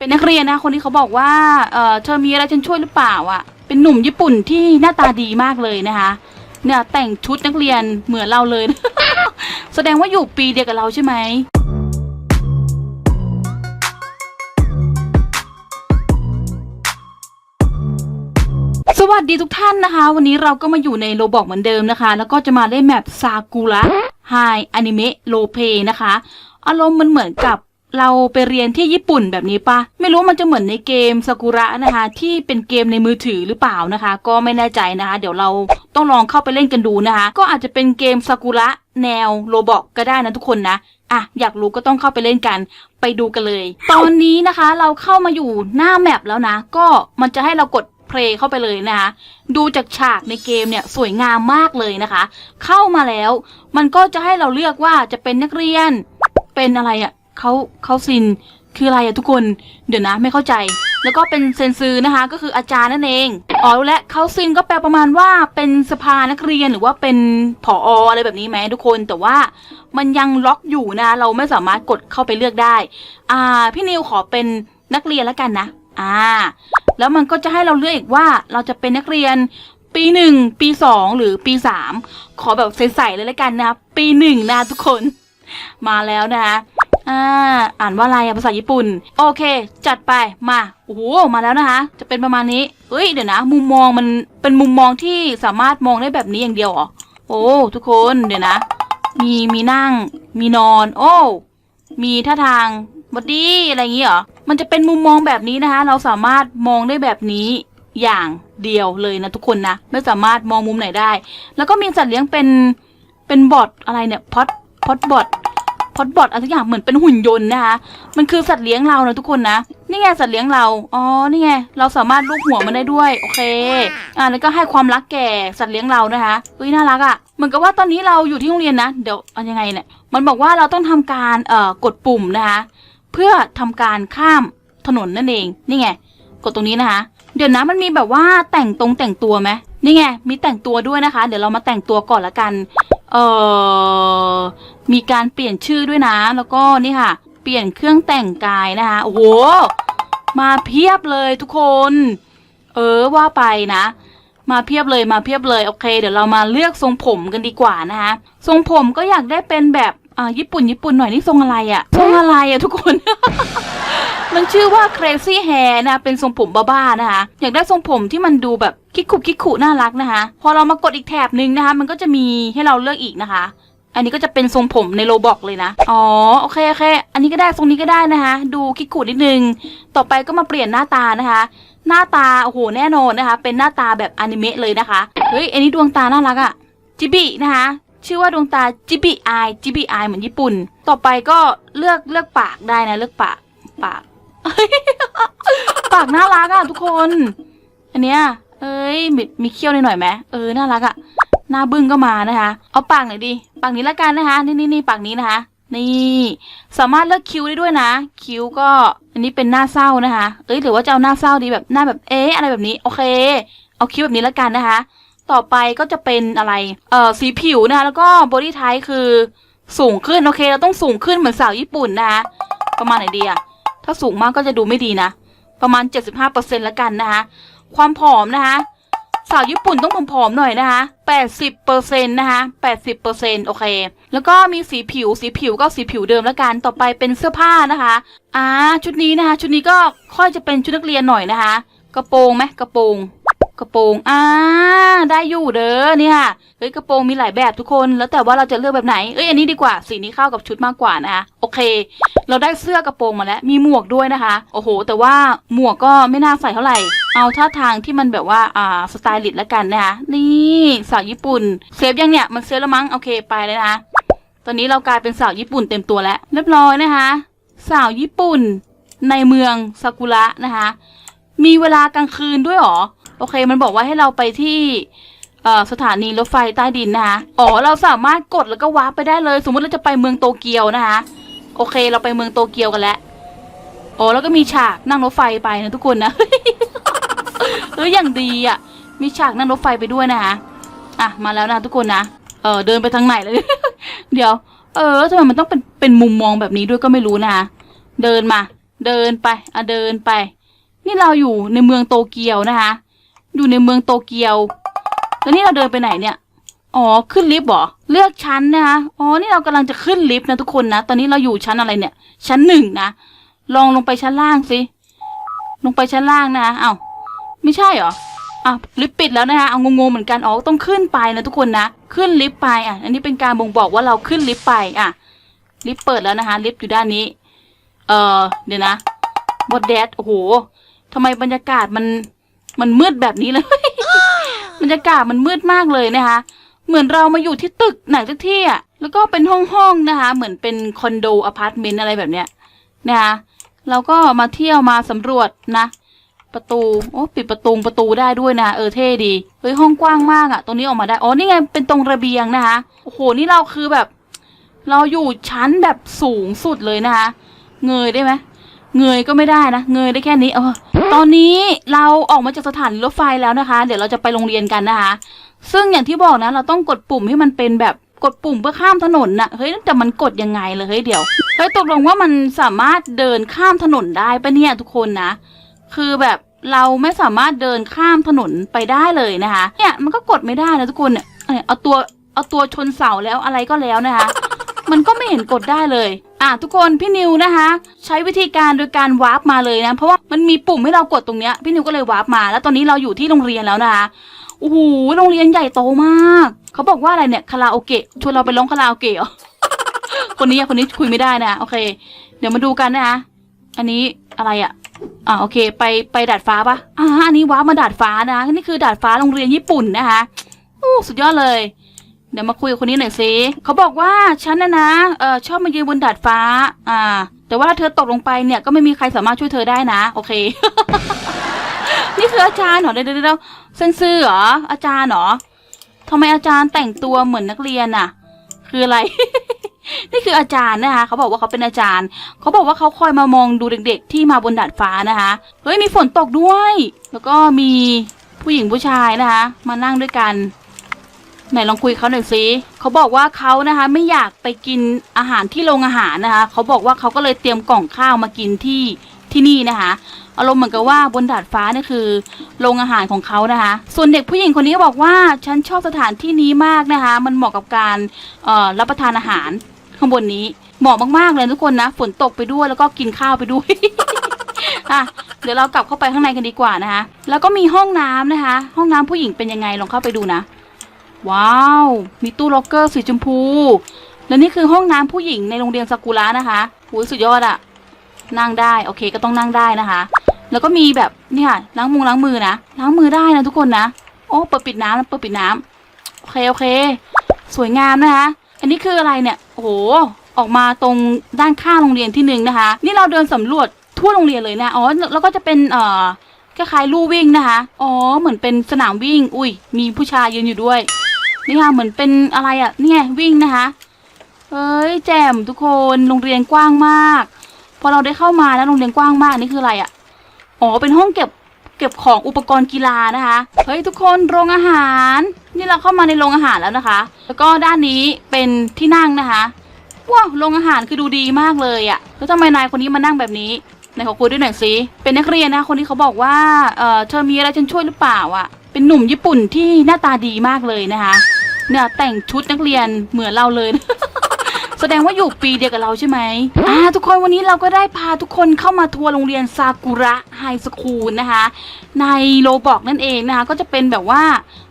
เป็นนักเรียนนะ คนที่เขาบอกว่า เออเธอมีอะไรฉันช่วยหรือเปล่าอะ เป็นหนุ่มญี่ปุ่นที่หน้าตาดีมากเลยนะคะ เนี่ยแต่งชุดนักเรียนเหมือนเราเลย แสดงว่าอยู่ปีเดียวกับเราใช่ไหมสวัสดีทุกท่านนะคะ วันนี้เราก็มาอยู่ในโลบอกเหมือนเดิมนะคะ แล้วก็จะมาเล่นแมปซากุระไฮอนิเมะโลเพนะคะ อารมณ์มันเหมือนกับ เราไปเรียนที่ญี่ปุ่นแบบนี้ปะไม่รู้มันจะเหมือนในเกมซากุระนะคะ ที่เป็นเกมในมือถือหรือเปล่านะคะ ก็ไม่แน่ใจนะคะ เดี๋ยวเราต้องลองเข้าไปเล่นกันดูนะคะ ก็อาจจะเป็นเกมซากุระแนวโลบอกก็ได้นะทุกคนนะอะอยากรู้ก็ต้องเข้าไปเล่นกันไปดูกันเลย ตอนนี้นะคะเราเข้ามาอยู่หน้าแมปแล้วนะ ก็มันจะให้เรากดเพลย์เข้าไปเลยนะคะ ดูจากฉากในเกมเนี่ยสวยงามมากเลยนะคะ เข้ามาแล้ว มันก็จะให้เราเลือกว่าจะเป็นนักเรียน เป็นอะไรอะ เขาเขาซินคืออะไรอะทุกคนเดี๋ยวนะไม่เข้าใจ แล้วก็เป็นเซนซือนะคะ ก็คืออาจารย์นั่นเองอ๋อและเขาซินก็แปลประมาณว่าเป็นสภานักเรียนหรือว่าเป็นผออะไรแบบนี้ไหมทุกคน แต่ว่ามันยังล็อกอยู่นะ เราไม่สามารถกดเข้าไปเลือกได้ อ่า พี่นิวขอเป็นนักเรียนแล้วกันนะ อ่า แล้วมันก็จะให้เราเลือกอีกว่าเราจะเป็นนักเรียนปีหนึ่งปีสองหรือปีสามขอแบบใสๆเลยแล้วกันนะปีหนึ่งนะทุกคน มาแล้วนะคะ อ่า อ่านว่าอะไรอะภาษาญี่ปุ่น โอเค จัดไป มา โอ้โห มาแล้วนะคะ จะเป็นประมาณนี้เอ้ย เดี๋ยวนะ มุมมองมันเป็นมุมมองที่สามารถมองได้แบบนี้อย่างเดียวหรอโอ้ ทุกคน เดี๋ยวนะ มี มีนั่ง มีนอน โอ้ มีท่าทางบอดี้ อะไรอย่างงี้เหรอ มันจะเป็นมุมมองแบบนี้นะคะ เราสามารถมองได้แบบนี้อย่างเดียวเลยนะทุกคนนะ ไม่สามารถมองมุมไหนได้ แล้วก็มีสัตว์เลี้ยงเป็น เป็นบอทอะไรเนี่ย พอดพอดบอท พอดบอทอะไรทุกอย่างเหมือนเป็นหุ่นยนต์นะคะมันคือสัตว์เลี้ยงเรานะทุกคนนะนี่ไงสัตว์เลี้ยงเราอ๋อนี่ไงเราสามารถลูบหัวมันได้ด้วยโอเคอ่าแล้วก็ให้ความรักแก่สัตว์เลี้ยงเรานะคะเฮ้ยน่ารักอะ่ะเหมือนกับว่าตอนนี้เราอยู่ที่โรงเรียนนะเดี๋ยวเอายังไงเนี่ยมันบอกว่าเราต้องทำการเอ่อกดปุ่มนะคะเพื่อทำการข้ามถนนนั่นเองนี่ไงกดตรงนี้นะคะเดี๋ยวนะมันมีแบบว่าแต่งตรงแต่งตัวไหม นี่ไง มีแต่งตัวด้วยนะคะ เดี๋ยวเรามาแต่งตัวก่อนละกัน เอ่อ มีการเปลี่ยนชื่อด้วยนะ แล้วก็นี่ค่ะ เปลี่ยนเครื่องแต่งกายนะคะ โอ้โห มาเพียบเลยทุกคน เออว่าไปนะ มาเพียบเลยมาเพียบเลย โอเค เดี๋ยวเรามาเลือกทรงผมกันดีกว่านะคะ ทรงผมก็อยากได้เป็นแบบอ่าญี่ปุ่นญี่ปุ่นหน่อยนี่ทรงอะไรอะทรงอะไรอะทุกคน มันชื่อว่า crazy hair นะ เป็นทรงผมบ้าๆนะคะ อยากได้ทรงผมที่มันดูแบบ คิกคุคิกคุน่ารักนะคะ พอเรามากดอีกแถบหนึ่งนะคะ มันก็จะมีให้เราเลือกอีกนะคะ อันนี้ก็จะเป็นทรงผมในโรบอกเลยนะ อ๋อโอเคโอเค อันนี้ก็ได้ทรงนี้ก็ได้นะคะ ดูคิกคุนิดนึง ต่อไปก็มาเปลี่ยนหน้าตานะคะ หน้าตาโอ้โหแน่นอนนะคะ เป็นหน้าตาแบบอนิเมะเลยนะคะ เฮ้ยอันนี้ดวงตาน่ารักอะจิบินะคะชื่อว่าดวงตาจิบิอายจิบิอายเหมือนญี่ปุ่น ต่อไปก็เลือกเลือกปากได้นะ เลือกปากปาก ปากน่ารักอะทุกคน อันเนี้ย เอ้ยมีมีเขี้ยวหน่อยไหมเออน่ารักอะหน้าบึ้งก็มานะคะ เอาปากหน่อยดิปากนี้ละกันนะคะ นี่นี่นี่ปากนี้นะคะ นี่ สามารถเลือกคิ้วได้ด้วยนะ คิ้วก็ อันนี้เป็นหน้าเศร้านะคะ เอ้ยหรือว่าจะเอาหน้าเศร้าดีแบบหน้าแบบเอ๊ะอะไรแบบนี้โอเค เอาคิ้วแบบนี้ละกันนะคะ ต่อไปก็จะเป็นอะไร เอ่อสีผิวนะคะ แล้วก็บอดี้ไทป์คือสูงขึ้นโอเค เราต้องสูงขึ้นเหมือนสาวญี่ปุ่นนะคะประมาณไหนดีอะถ้าสูงมากก็จะดูไม่ดีนะ ประมาณ 75%ละกันนะคะ ความผอมนะคะ สาวญี่ปุ่นต้องผอมๆหน่อยนะคะ80%นะคะ80%โอเค แล้วก็มีสีผิว สีผิวก็สีผิวเดิมแล้วกัน ต่อไปเป็นเสื้อผ้านะคะ อ่า ชุดนี้นะคะ ชุดนี้ก็ค่อยจะเป็นชุดนักเรียนหน่อยนะคะ กระโปรงไหมกระโปรงกระโปรงอ่าได้อยู่เด้อเนี่ยเฮ้ยกระโปรงมีหลายแบบทุกคน แล้วแต่ว่าเราจะเลือกแบบไหน เอ้ยอันนี้ดีกว่า สีนี้เข้ากับชุดมากกว่านะคะ โอเค เราได้เสื้อกระโปรงมาแล้ว มีหมวกด้วยนะคะ โอ้โห แต่ว่าหมวกก็ไม่น่าใส่เท่าไหร่ เอาท่าทางที่มันแบบว่าอ่าสไตลิสต์แล้วกันนะคะนี่สาวญี่ปุ่นเซฟยังเนี่ยมันเซฟแล้วมั้งโอเคไปเลยนะคะตอนนี้เรากลายเป็นสาวญี่ปุ่นเต็มตัวแล้วเรียบร้อยนะคะสาวญี่ปุ่นในเมืองซากุระนะคะ มีเวลากลางคืนด้วยหรอ โอเค มันบอกว่าให้เราไปที่เอ่อสถานีรถไฟใต้ดินนะคะ อ๋อ เราสามารถกดแล้วก็วาร์ปไปได้เลย สมมติเราจะไปเมืองโตเกียวนะคะ โอเค เราไปเมืองโตเกียวกันแล้ว อ๋อ แล้วก็มีฉากนั่งรถไฟไปนะทุกคนนะ เอออย่างดีอะ มีฉากนั่งรถไฟไปด้วยนะคะอะมาแล้วนะทุกคนนะเออเดินไปทางไหนเลย เดี๋ยว เออทำไมมันต้องเป็นเป็นมุมมองแบบนี้ด้วยก็ไม่รู้นะคะเดินมา เดินไปอะเดินไป นี่เราอยู่ในเมืองโตเกียวนะคะ อยู่ในเมืองโตเกียวแล้วนี่เราเดินไปไหนเนี่ยอ๋อขึ้นลิฟต์เหรอเลือกชั้นนะคะอ๋อนี่เรากำลังจะขึ้นลิฟต์นะทุกคนนะตอนนี้เราอยู่ชั้นอะไรเนี่ย ชั้นหนึ่งนะลองลงไปชั้นล่างสิลงไปชั้นล่างนะเอ้า ไม่ใช่เหรออะลิฟต์ปิดแล้วนะคะเอางงๆเหมือนกันอ๋อต้องขึ้นไปนะทุกคนนะ ขึ้นลิฟต์ไปอะ อันนี้เป็นการบ่งบอกว่าเราขึ้นลิฟต์ไปอะลิฟต์เปิดแล้วนะคะลิฟต์อยู่ด้านนี้ เออเดี๋ยวนะบอดแดดโอ้โหทำไมบรรยากาศมันมันมืดแบบนี้เลย บรรยากาศมันมืดมากเลยนะคะ เหมือนเรามาอยู่ที่ตึกไหนสักที่อะแล้วก็เป็นห้องๆนะคะ เหมือนเป็นคอนโดอพาร์ตเมนต์อะไรแบบเนี้ยนะคะเราก็มาเที่ยวมาสำรวจนะ ประตู โอ้ปิดประตูประตูได้ด้วยนะ เออเท่ดี เฮ้ยห้องกว้างมากอะตรงนี้ออกมาได้ อ๋อนี่ไงเป็นตรงระเบียงนะคะ โอ้โหนี่เราคือแบบ เราอยู่ชั้นแบบสูงสุดเลยนะคะ เงยได้ไหมเงยก็ไม่ได้นะ เงยได้แค่นี้ เออ ตอนนี้เราออกมาจากสถานีรถไฟแล้วนะคะ เดี๋ยวเราจะไปโรงเรียนกันนะคะ ซึ่งอย่างที่บอกนะ เราต้องกดปุ่มให้มันเป็นแบบกดปุ่มเพื่อข้ามถนนน่ะ เฮ้ยแต่มันกดยังไงเลยเฮ้ยเดี๋ยว เฮ้ยตกลงว่ามันสามารถเดินข้ามถนนได้ปะเนี่ยทุกคนนะ คือแบบเราไม่สามารถเดินข้ามถนนไปได้เลยนะคะ เนี่ยมันก็กดไม่ได้นะทุกคนเนี่ยเอาตัวเอาตัวชนเสาแล้วอะไรก็แล้วนะคะ มันก็ไม่เห็นกดได้เลย อะทุกคนพี่นิวนะคะ ใช้วิธีการโดยการวาร์ปมาเลยนะ เพราะว่ามันมีปุ่มให้เรากดตรงเนี้ยพี่นิวก็เลยวาร์ปมา แล้วตอนนี้เราอยู่ที่โรงเรียนแล้วนะคะโอ้โหโรงเรียนใหญ่โตมาก เขาบอกว่าอะไรเนี่ยคาราโอเกะชวนเราไปร้องคาราโอเกะเหรอคนนี้คนนี้คุยไม่ได้นะโอเค เดี๋ยวมาดูกันนะคะอันนี้อะไรอะ อ่าโอเค ไปไปดาดฟ้าปะอ่าอันนี้ว้ามาดาดฟ้านะนี่คือดาดฟ้าโรงเรียนญี่ปุ่นนะคะโอ้สุดยอดเลย เดี๋ยวมาคุยกับคนนี้หน่อยสิเขาบอกว่าฉันนะนะเออชอบมายืนบนดาดฟ้า อ่า แต่ว่าถ้าเธอตกลงไปเนี่ยก็ไม่มีใครสามารถช่วยเธอได้นะ โอเค นี่คืออาจารย์เหรอเดี๋ยวเดี๋ยวเดี๋ยวเซนซื่อเหรออาจารย์เหรอทำไมอาจารย์แต่งตัวเหมือนนักเรียนอะคืออะไร นี่คืออาจารย์นะคะเขาบอกว่าเขาเป็นอาจารย์ เขาบอกว่าเขาคอยมามองดูเด็ก ๆ ที่มาบนดาดฟ้านะคะเฮ้ยมีฝนตกด้วย แล้วก็มีผู้หญิงผู้ชายนะคะ มานั่งด้วยกันไหนลองคุยเขาหน่อยสิเขาบอกว่าเขานะคะไม่อยากไปกินอาหารที่โรงอาหารนะคะ เขาบอกว่าเขาก็เลยเตรียมกล่องข้าวมากินที่ที่นี่นะคะอารมณ์เหมือนกับว่าบนดาดฟ้านี่คือโรงอาหารของเขานะคะ ส่วนเด็กผู้หญิงคนนี้ก็บอกว่าฉันชอบสถานที่นี้มากนะคะ มันเหมาะกับการรับประทานอาหาร ข้างบนนี้เหมาะมากๆเลยทุกคนนะฝนตกไปด้วยแล้วก็กินข้าวไปด้วย อะเดี๋ยวเรากลับเข้าไปข้างในกันดีกว่านะคะ แล้วก็มีห้องน้ำนะคะ ห้องน้ำผู้หญิงเป็นยังไงลองเข้าไปดูนะ ว้าว มีตู้ล็อกเกอร์สีชมพู และนี่คือห้องน้ำผู้หญิงในโรงเรียนซากุระนะคะหูสุดยอดอะนั่งได้โอเคก็ต้องนั่งได้นะคะ แล้วก็มีแบบนี่ค่ะล้างมือล้างมือนะล้างมือได้นะทุกคนนะโอ้เปิดปิดน้ำเปิดปิดน้ำโอเคโอเค สวยงามนะคะ อันนี้คืออะไรเนี่ยโอ้โหออกมาตรงด้านข้างโรงเรียนที่หนึ่งนะคะ นี่เราเดินสำรวจทั่วโรงเรียนเลยนะอ๋อแล้วก็จะเป็นเอ่อคล้ายๆลู่วิ่งนะคะอ๋อเหมือนเป็นสนามวิ่ง อุ้ยมีผู้ชายยืนอยู่ด้วยนี่ค่ะเหมือนเป็นอะไรอะ่ะเนี่ยวิ่งนะคะเฮ้ยแจ่มทุกคนโรงเรียนกว้างมาก พอเราได้เข้ามาแล้วโรงเรียนกว้างมากนี่คืออะไรอะ่ะอ๋อเป็นห้องเก็บเก็บของอุปกรณ์กีฬานะคะเฮ้ยทุกคนโรงอาหาร นี่เราเข้ามาในโรงอาหารแล้วนะคะ แล้วก็ด้านนี้เป็นที่นั่งนะคะว้าวโรงอาหารคือดูดีมากเลยอะแล้วทำไมนายคนนี้มานั่งแบบนี้ไหนขอคุยด้วยหน่อยสิเป็นนักเรียนนะคนที่เขาบอกว่าเออเธอมีอะไรฉันช่วยหรือเปล่าอะ เป็นหนุ่มญี่ปุ่นที่หน้าตาดีมากเลยนะคะ เนี่ยแต่งชุดนักเรียนเหมือนเราเลย แสดงว่าอยู่ปีเดียวกับเราใช่ไหมอ่าทุกคนวันนี้เราก็ได้พาทุกคนเข้ามาทัวร์โรงเรียนซากุระไฮสคูลนะคะ ในโรบอกนั่นเองนะคะ ก็จะเป็นแบบว่า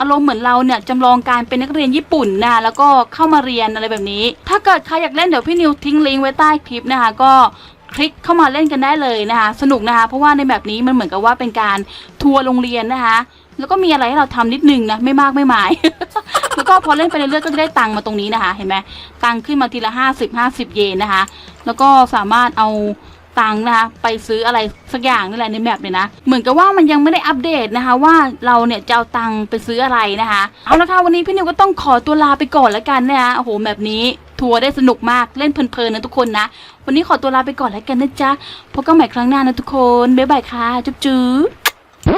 อารมณ์เหมือนเราเนี่ยจำลองการเป็นนักเรียนญี่ปุ่นนะแล้วก็เข้ามาเรียนอะไรแบบนี้ ถ้าเกิดใครอยากเล่นเดี๋ยวพี่นิวทิ้งลิงก์ไว้ใต้คลิปนะคะก็คลิกเข้ามาเล่นกันได้เลยนะคะ สนุกนะคะ เพราะว่าในแบบนี้มันเหมือนกับว่าเป็นการทัวร์โรงเรียนนะคะ แล้วก็มีอะไรให้เราทำนิดนึงนะไม่มากไม่หมาย แล้วก็พอเล่นไปเรื่อยๆก็จะได้ตังค์มาตรงนี้นะคะ เห็นไหมตังค์ขึ้นมาทีละห้าสิบห้าสิบเยนนะคะ แล้วก็สามารถเอาตังค์นะคะไปซื้ออะไรสักอย่างนี่แหละในแมปเนี่ยนะ เหมือนกับว่ามันยังไม่ได้อัปเดตนะคะ ว่าเราเนี่ยจะเอาตังค์ไปซื้ออะไรนะคะ เอาละค่ะวันนี้พี่นิวก็ต้องขอตัวลาไปก่อนแล้วกันนะคะโอ้โหแบบนี้ทัวร์ได้สนุกมากเล่นเพลินๆนะทุกคนนะ วันนี้ขอตัวลาไปก่อนแล้วกันนะจ๊ะพบกันใหม่ครั้งหน้านะทุกคนบ๊ายบายค่ะจุ๊บจุ๊บ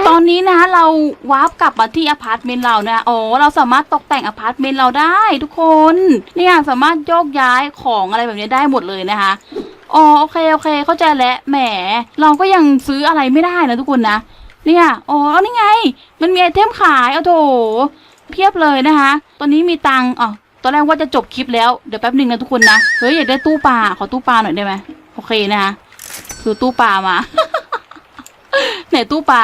ตอนนี้นะคะเราวาร์ปกลับมาที่อพาร์ตเมนต์เรานะอ๋อเราสามารถตกแต่งอพาร์ตเมนต์เราได้ทุกคน เนี่ยสามารถโยกย้ายของอะไรแบบนี้ได้หมดเลยนะคะอ๋อโอเคโอเค เข้าใจแล้วแหม เราก็ยังซื้ออะไรไม่ได้นะทุกคนนะเนี่ยอ๋อนี่ไง มันมีไอเทมขายเอาโถเพียบเลยนะคะ ตอนนี้มีตังค์อ๋อตอนแรกว่าจะจบคลิปแล้วเดี๋ยวแป๊บหนึ่งนะทุกคนนะเฮ้ยอยากได้ตู้ปลาขอตู้ปลาหน่อยได้ไหมโอเคนะคะซื้อตู้ปลามาไหนตู้ปลา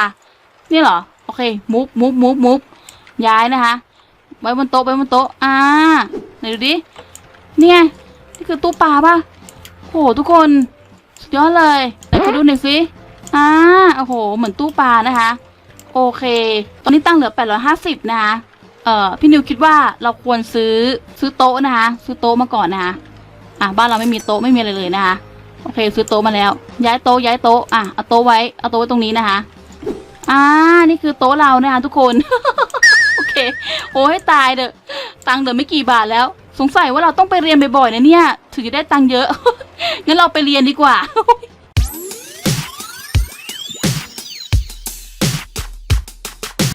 นี่เหรอ โอเคมุฟมุฟมุฟมุฟย้ายนะคะ ไว้บนโต๊ะไว้บนโต๊ะ อ่า ไหนดูดิ นี่ยนี่คือตู้ปลาป่ะโหทุกคนสุดยอดเลยไหนขอดูหน่อยสิอ่า โอ้โห เหมือนตู้ปลานะคะ โอเค ตอนนี้ตั้งเหลือ 850 นะคะ เอ่อ พี่นิวคิดว่าเราควรซื้อซื้อโต๊ะนะคะ ซื้อโต๊ะมาก่อนนะคะ อะ บ้านเราไม่มีโต๊ะไม่มีอะไรเลยนะคะ โอเค ซื้อโต๊ะมาแล้ว ย้ายโต๊ะย้ายโต๊ะ อะ เอาโต๊ะไว้ เอาโต๊ะไว้ตรงนี้นะคะ อ่า นี่คือโต๊ะเรานะคะทุกคน โอเค โอ้ให้ตายเด้อตังค์เดือไม่กี่บาทแล้ว สงสัยว่าเราต้องไปเรียนบ่อยๆนะเนี่ย ถึงจะได้ตังค์เยอะ งั้นเราไปเรียนดีกว่า